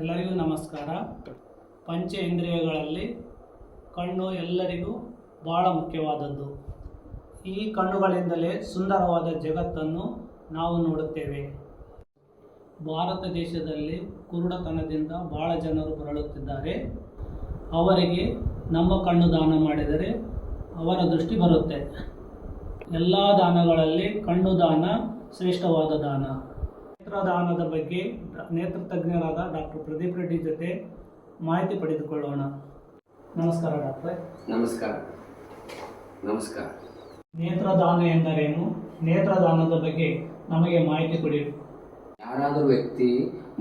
ಎಲ್ಲರಿಗೂ ನಮಸ್ಕಾರ. ಪಂಚೇಂದ್ರಿಯಗಳಲ್ಲಿ ಕಣ್ಣು ಎಲ್ಲರಿಗೂ ಬಹಳ ಮುಖ್ಯವಾದದ್ದು. ಈ ಕಣ್ಣುಗಳಿಂದಲೇ ಸುಂದರವಾದ ಜಗತ್ತನ್ನು ನಾವು ನೋಡುತ್ತೇವೆ. ಭಾರತ ದೇಶದಲ್ಲಿ ಕುರುಡತನದಿಂದ ಬಹಳ ಜನರು ಬಳಲುತ್ತಿದ್ದಾರೆ. ಅವರಿಗೆ ನಮ್ಮ ಕಣ್ಣು ದಾನ ಮಾಡಿದರೆ ಅವರ ದೃಷ್ಟಿ ಬರುತ್ತೆ. ಎಲ್ಲ ದಾನಗಳಲ್ಲಿ ಕಣ್ಣು ದಾನ ಶ್ರೇಷ್ಠವಾದ ದಾನ. ನೇತ್ರದಾನದ ಬಗ್ಗೆ ನೇತ್ರ ತಜ್ಞರಾದ ಡಾಕ್ಟರ್ ಪ್ರದೀಪ್ ರೆಡ್ಡಿ ಜೊತೆ ಮಾಹಿತಿ ಪಡೆದುಕೊಳ್ಳೋಣ. ನಮಸ್ಕಾರ ಡಾಕ್ಟ್ರೆ. ನಮಸ್ಕಾರ. ನಮಸ್ಕಾರ. ನೇತ್ರದಾನ ಎಂದರೇನು? ನೇತ್ರದಾನದ ಬಗ್ಗೆ ನಮಗೆ ಮಾಹಿತಿ ಕೊಡಿ. ಯಾರಾದರೂ ವ್ಯಕ್ತಿ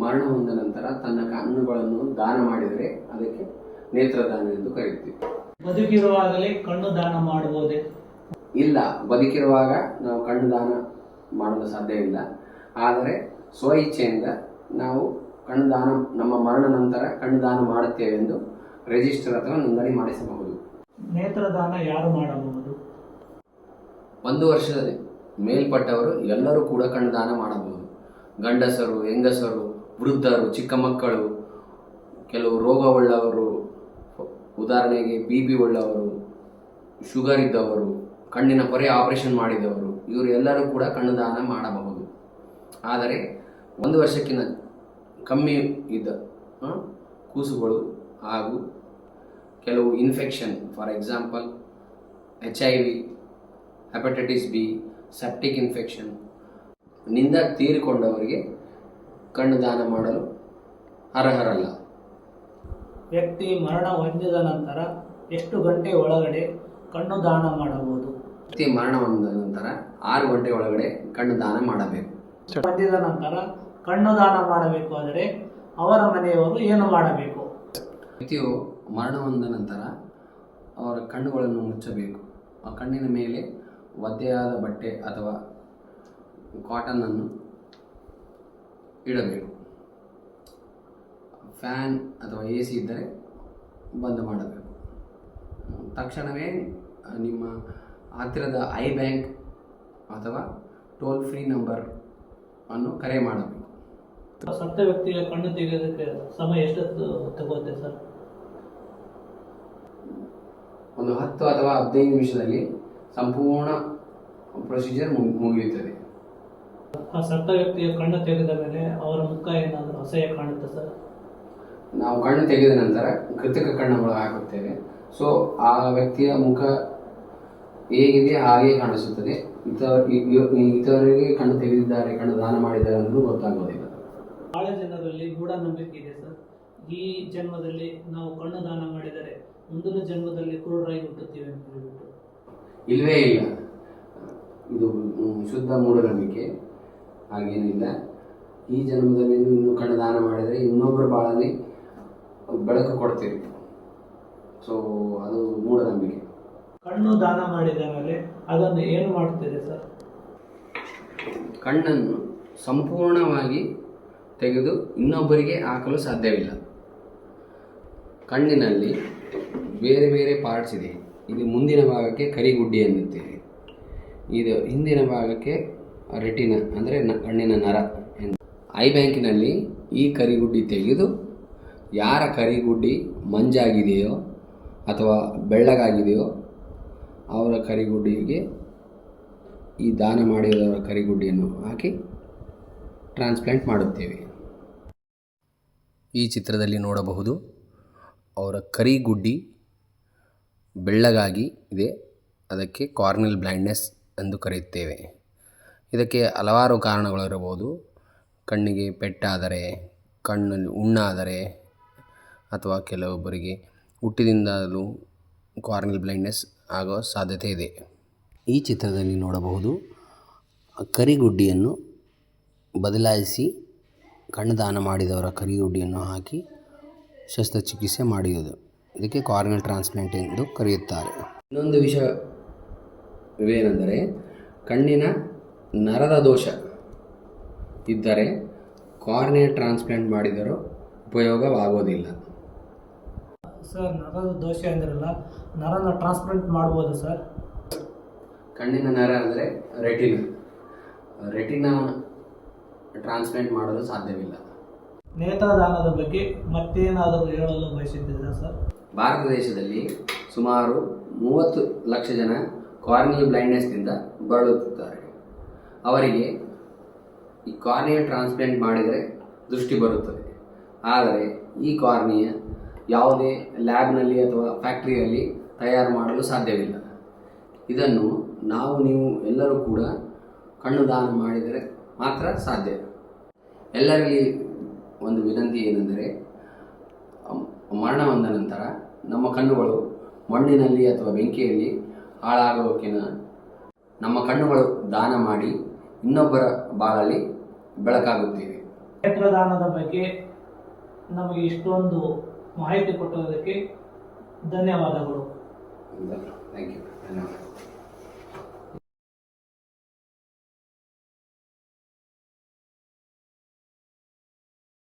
ಮರಣ ಹೊಂದ ನಂತರ ತನ್ನ ಕಣ್ಣುಗಳನ್ನು ದಾನ ಮಾಡಿದರೆ ಅದಕ್ಕೆ ನೇತ್ರದಾನ ಎಂದು ಕರೆಯುತ್ತೀವಿ. ಬದುಕಿರುವಾಗಲೇ ಕಣ್ಣು ದಾನ ಮಾಡಬಹುದೇ ಇಲ್ಲ ಬದುಕಿರುವಾಗ ನಾವು ಕಣ್ಣು ದಾನ ಮಾಡಲು ಸಾಧ್ಯವಿಲ್ಲ ಆದರೆ ಸ್ವ ಇಚ್ಛೆಯಿಂದ ನಾವು ಕಣ್ಣು ದಾನ ನಮ್ಮ ಮರಣ ನಂತರ ಕಣ್ಣು ದಾನ ಮಾಡುತ್ತೇವೆ ಎಂದು ರಿಜಿಸ್ಟರ್ ಅಥವಾ ನೋಂದಣಿ ಮಾಡಿಸಬಹುದು. ನೇತ್ರದಾನ ಯಾರು ಮಾಡಬಹುದು? ಒಂದು ವರ್ಷದ ಮೇಲ್ಪಟ್ಟವರು ಎಲ್ಲರೂ ಕೂಡ ಕಣ್ಣುದಾನ ಮಾಡಬಹುದು. ಗಂಡಸರು ಹೆಂಗಸರು ವೃದ್ಧರು ಚಿಕ್ಕ ಮಕ್ಕಳು ಕೆಲವು ರೋಗವುಳ್ಳವರು ಉದಾಹರಣೆಗೆ ಬಿ ಪಿ ಉಳ್ಳವರು ಶುಗರ್ ಇದ್ದವರು ಕಣ್ಣಿನ ಪೊರೆ ಆಪರೇಷನ್ ಮಾಡಿದವರು ಇವರು ಎಲ್ಲರೂ ಕೂಡ ಕಣ್ಣುದಾನ ಮಾಡಬಹುದು. ಆದರೆ ಒಂದು ವರ್ಷಕ್ಕಿಂತ ಕಮ್ಮಿ ಇದ್ದ ಕೂಸುಗಳು ಹಾಗೂ ಕೆಲವು infection for example H I V hepatitis B septic ಇನ್ಫೆಕ್ಷನ್ನಿಂದ ತೀರಿಕೊಂಡವರಿಗೆ ಕಣ್ಣು ದಾನ ಮಾಡಲು ಅರ್ಹರಲ್ಲ. ವ್ಯಕ್ತಿ ಮರಣ ಹೊಂದಿದ ನಂತರ ಎಷ್ಟು ಗಂಟೆ ಒಳಗಡೆ ಕಣ್ಣು ದಾನ ಮಾಡಬಹುದು? ವ್ಯಕ್ತಿ ಮರಣ ಹೊಂದಿದ ನಂತರ ಆರು ಗಂಟೆ ಒಳಗಡೆ ಕಣ್ಣು ದಾನ ಮಾಡಬೇಕು. ಹೊಂದಿದ ನಂತರ ಕಣ್ಣು ದಾನ ಮಾಡಬೇಕು ಆದರೆ ಅವರ ಮನೆಯವರು ಏನು ಮಾಡಬೇಕು? ವ್ಯಕ್ತಿಯು ಮರಣ ಹೊಂದ ನಂತರ ಅವರ ಕಣ್ಣುಗಳನ್ನು ಮುಚ್ಚಬೇಕು. ಆ ಕಣ್ಣಿನ ಮೇಲೆ ಒದ್ದೆಯಾದ ಬಟ್ಟೆ ಅಥವಾ ಕಾಟನನ್ನು ಇಡಬೇಕು. ಫ್ಯಾನ್ ಅಥವಾ ಎ ಸಿ ಇದ್ದರೆ ಬಂದ್ ಮಾಡಬೇಕು. ತಕ್ಷಣವೇ ನಿಮ್ಮ ಹತ್ತಿರದ ಐ ಬ್ಯಾಂಕ್ ಅಥವಾ ಟೋಲ್ ಫ್ರೀ ನಂಬರ್ ಅನ್ನು ಕರೆ ಮಾಡಬೇಕು. ಸತ್ತ ವ್ಯಕ್ತಿಯ ಕಣ್ಣು ತೆಗೆಯೋದಕ್ಕೆ ಸಮಯ ಎಷ್ಟು ತಗೋತೆ ಸರ್? ಒಂದು ಹತ್ತು ಅಥವಾ ಹದಿನೈದು ನಿಮಿಷದಲ್ಲಿ ಸಂಪೂರ್ಣ ಪ್ರೊಸೀಜರ್ ಮುಗಿಯುತ್ತದೆ. ಆ ಸತ್ತ ವ್ಯಕ್ತಿಯ ಕಣ್ಣು ತೆಗೆದ ಮೇಲೆ ಅವರ ಮುಖ ಏನಾದರೂ ಅಸಹ್ಯ ಕಾಣುತ್ತೆ ಸರ್? ನಾವು ಕಣ್ಣು ತೆಗೆದ ನಂತರ ಕೃತಕ ಕಣ್ಣುಗಳು ಹಾಕುತ್ತೇವೆ. ಸೊ ಆ ವ್ಯಕ್ತಿಯ ಮುಖ ಹೇಗಿದೆ ಹಾಗೆ ಕಾಣಿಸುತ್ತದೆ. ಇತರರಿಗೆ ಕಣ್ಣು ತೆಗೆದಿದ್ದಾರೆ ಕಣ್ಣು ದಾನ ಮಾಡಿದ್ದಾರೆ ಅನ್ನೋದು ಗೊತ್ತಾಗೋದಿಲ್ಲ. ಬಹಳ ಜನರಲ್ಲಿ ನಂಬಿಕೆ ಇದೆ ಸರ್. ಈ ಜನ್ಮದಲ್ಲಿ ನಾವು ಕಣ್ಣು ದಾನ ಮಾಡಿದರೆ ಮುಂದಿನ ಜನ್ಮದಲ್ಲಿ ಕುರುಡರಾಗಿ ಹುಟ್ಟುತ್ತೇವೆ ಅಂತ ಹೇಳಿಬಿಟ್ಟು. ಇಲ್ಲವೇ ಇಲ್ಲ. ಇದು ಶುದ್ಧ ಮೂಢನಂಬಿಕೆ. ಹಾಗೇನಿಲ್ಲ. ಈ ಜನ್ಮದಲ್ಲಿ ನೀವು ಇನ್ನೂ ಕಣ್ಣು ದಾನ ಮಾಡಿದರೆ ಇನ್ನೊಬ್ಬರ ಬಾಳಲ್ಲಿ ಬೆಳಕು ಕೊಡ್ತೀರಿ. ಸೊ ಅದು ಮೂಢನಂಬಿಕೆ. ಕಣ್ಣು ದಾನ ಮಾಡಿದ ಮೇಲೆ ಅದನ್ನು ಏನು ಮಾಡುತ್ತಿದೆ ಸರ್? ಕಣ್ಣನ್ನು ಸಂಪೂರ್ಣವಾಗಿ ತೆಗೆದು ಇನ್ನೊಬ್ಬರಿಗೆ ಹಾಕಲು ಸಾಧ್ಯವಿಲ್ಲ. ಕಣ್ಣಿನಲ್ಲಿ ಬೇರೆ ಬೇರೆ ಪಾರ್ಟ್ಸ್ ಇದೆ. ಇದು ಮುಂದಿನ ಭಾಗಕ್ಕೆ ಕರಿಗುಡ್ಡಿ ಎನ್ನುತ್ತೇವೆ. ಇದು ಹಿಂದಿನ ಭಾಗಕ್ಕೆ ರೆಟಿನ ಅಂದರೆ ಕಣ್ಣಿನ ನರ ಐ ಬ್ಯಾಂಕಿನಲ್ಲಿ ಈ ಕರಿಗುಡ್ಡಿ ತೆಗೆದು ಯಾರ ಕರಿಗುಡ್ಡಿ ಮಂಜಾಗಿದೆಯೋ ಅಥವಾ ಬೆಳ್ಳಗಾಗಿದೆಯೋ ಅವರ ಕರಿಗುಡ್ಡಿಗೆ ಈ ದಾನ ಮಾಡಿದವರ ಕರಿಗುಡ್ಡಿಯನ್ನು ಹಾಕಿ ಟ್ರಾನ್ಸ್ಪ್ಲಾಂಟ್ ಮಾಡುತ್ತೇವೆ. ಈ ಚಿತ್ರದಲ್ಲಿ ನೋಡಬಹುದು ಅವರ ಕರಿಗುಡ್ಡಿ ಬೆಳ್ಳಗಾಗಿ ಇದೆ. ಅದಕ್ಕೆ ಕಾರ್ನಲ್ ಬ್ಲೈಂಡ್ನೆಸ್ ಎಂದು ಕರೆಯುತ್ತೇವೆ. ಇದಕ್ಕೆ ಹಲವಾರು ಕಾರಣಗಳಿರಬಹುದು ಕಣ್ಣಿಗೆ ಪೆಟ್ಟಾದರೆ, ಕಣ್ಣಲ್ಲಿ ಉಣ್ಣಾದರೆ, ಅಥವಾ ಕೆಲವೊಬ್ಬರಿಗೆ ಹುಟ್ಟಿದಿಂದಲೂ ಕಾರ್ನಲ್ ಬ್ಲೈಂಡ್ನೆಸ್ ಆಗೋ ಸಾಧ್ಯತೆ ಇದೆ. ಈ ಚಿತ್ರದಲ್ಲಿ ನೋಡಬಹುದು ಕರಿಗುಡ್ಡಿಯನ್ನು ಬದಲಾಯಿಸಿ ಕಣ್ಣದಾನ ಮಾಡಿದವರ ಕರಿಗುಡ್ಡಿಯನ್ನು ಹಾಕಿ ಶಸ್ತ್ರಚಿಕಿತ್ಸೆ ಮಾಡಿರುವುದು ಇದಕ್ಕೆ ಕಾರ್ನಲ್ ಟ್ರಾನ್ಸ್ಪ್ಲಾಂಟ್ ಎಂದು ಕರೆಯುತ್ತಾರೆ. ಇನ್ನೊಂದು ವಿಷಯವೇನೆಂದರೆ ಕಣ್ಣಿನ ನರದ ದೋಷ ಇದ್ದರೆ ಕಾರ್ನಿಯಾ ಟ್ರಾನ್ಸ್ಪ್ಲಾಂಟ್ ಮಾಡಿದರೂ ಉಪಯೋಗವಾಗೋದಿಲ್ಲ. ಸರ್ ನರದ ದೋಷ ಅಂದಿರಲ್ಲ ನರನ ಟ್ರಾನ್ಸ್ಪ್ಲಾಂಟ್ ಮಾಡ್ಬೋದು ಸರ್ ಕಣ್ಣಿನ ನರ ಅಂದರೆ ರೆಟಿನ ರೆಟಿನ ಟ್ರಾನ್ಸ್ಪ್ಲಾಂಟ್ ಮಾಡಲು ಸಾಧ್ಯವಿಲ್ಲ. ನೇತ್ರದಾನದ ಬಗ್ಗೆ ಮತ್ತೇನಾದರೂ ಹೇಳಲು ಬಯಸಿದ್ದೀರಾ ಸರ್ ಭಾರತ ದೇಶದಲ್ಲಿ ಸುಮಾರು ಮೂವತ್ತು ಲಕ್ಷ ಜನ ಕಾರ್ನಿಯಲ್ ಬ್ಲೈಂಡ್ನೆಸ್ನಿಂದ ಬಳಲುತ್ತಿದ್ದಾರೆ. ಅವರಿಗೆ ಈ ಕಾರ್ನಿಯ ಟ್ರಾನ್ಸ್ಪ್ಲಾಂಟ್ ಮಾಡಿದರೆ ದೃಷ್ಟಿ ಬರುತ್ತದೆ. ಆದರೆ ಈ ಕಾರ್ನಿಯ ಯಾವುದೇ ಲ್ಯಾಬ್ನಲ್ಲಿ ಅಥವಾ ಫ್ಯಾಕ್ಟ್ರಿಯಲ್ಲಿ ತಯಾರು ಮಾಡಲು ಸಾಧ್ಯವಿಲ್ಲ. ಇದನ್ನು ನಾವು, ನೀವು ಎಲ್ಲರೂ ಕೂಡ ಕಣ್ಣು ದಾನ ಮಾಡಿದರೆ ಮಾತ್ರ ಸಾಧ್ಯ. ಎಲ್ಲರಲ್ಲಿ ಒಂದು ವಿನಂತಿ ಏನೆಂದರೆ ಮರಣ ಹೊಂದ ನಂತರ ನಮ್ಮ ಕಣ್ಣುಗಳು ಮಣ್ಣಿನಲ್ಲಿ ಅಥವಾ ಬೆಂಕಿಯಲ್ಲಿ ಹಾಳಾಗೋಕಿನ ನಮ್ಮ ಕಣ್ಣುಗಳು ದಾನ ಮಾಡಿ ಇನ್ನೊಬ್ಬರ ಬಾಳಲ್ಲಿ ಬೆಳಕಾಗುತ್ತೇವೆ. ನೇತ್ರದಾನದ ಬಗ್ಗೆ ನಮಗೆ ಇಷ್ಟೊಂದು ಮಾಹಿತಿ ಕೊಟ್ಟೋದಕ್ಕೆ ಧನ್ಯವಾದಗಳು. Thank you. I know.